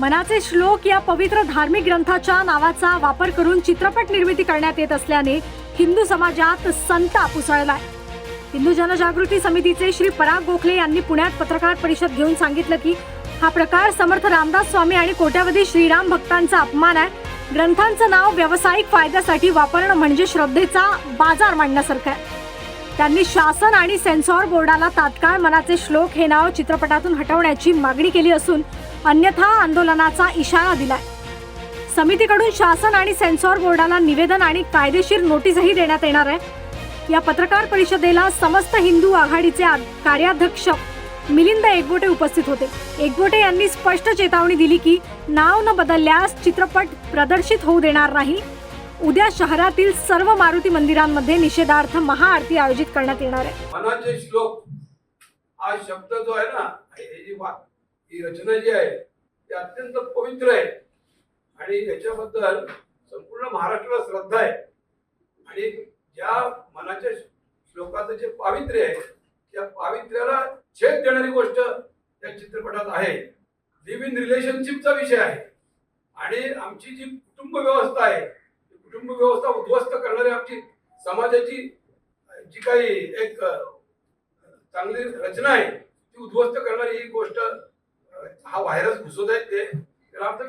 मनाचे श्लोक या पवित्र धार्मिक ग्रंथाच्या नावाचा वापर करून चित्रपट निर्मिती करण्यात येत असल्याने हिंदू समाजात संताप उसळलाय. हिंदू जनजागृती समितीचे श्री पराग गोखले यांनी पुण्यात पत्रकार परिषद घेऊन सांगितलं की हा प्रकार समर्थ रामदास स्वामी आणि कोट्यावधी श्रीराम भक्तांचा अपमान आहे. ग्रंथांचं नाव व्यावसायिक फायद्यासाठी वापरणं म्हणजे श्रद्धेचा बाजार मांडण्यासारखं आहे. त्यांनी शासन आणि सेन्सॉर बोर्डाला तात्काळ मनाचे श्लोक हे नाव चित्रपटातून हटवण्याची मागणी केली असून अन्यथा आंदोलनाचा इशारा दिलाय. समितीकडून शासन आणि सेन्सॉर बोर्डाला निवेदन आणि कायदेशीर नोटीसही देण्यात येणार आहे. या पत्रकार परिषदेला समस्त हिंदू आघाडीचे कार्याध्यक्ष मिलिंद एकबोटे उपस्थित होते. एकबोटे यांनी स्पष्ट चेतावणी दिली की नाव न बदलल्यास चित्रपट प्रदर्शित होऊ देणार नाही. उद्या शहरातील सर्व मारुती मंदिरांमध्ये निषेधार्थ महाआरती आयोजित करण्यात येणार आहे. मनाचे श्लोक. हा शब्द जो आहे ना हे जी वा- ही रचना जी आहे ती अत्यंत पवित्र आहे. आणि याच्याबद्दल संपूर्ण महाराष्ट्राला श्रद्धा आहे. आणि ज्या मनाच्या श्लोकाचं जे पावित्र्य आहे त्या पावित्र्याला छेद देणारी गोष्ट त्या चित्रपटात आहे. लिव्ह इन रिलेशनशिपचा विषय आहे. आणि आमची जी कुटुंब व्यवस्था आहे कुटुंब व्यवस्था उद्ध्वस्त करणारी आमची समाजाची जी काही एक चांगली रचना आहे ती उद्ध्वस्त करणारी ही गोष्ट हा व्हायरस घुसवत आहे ते त्याला आमचा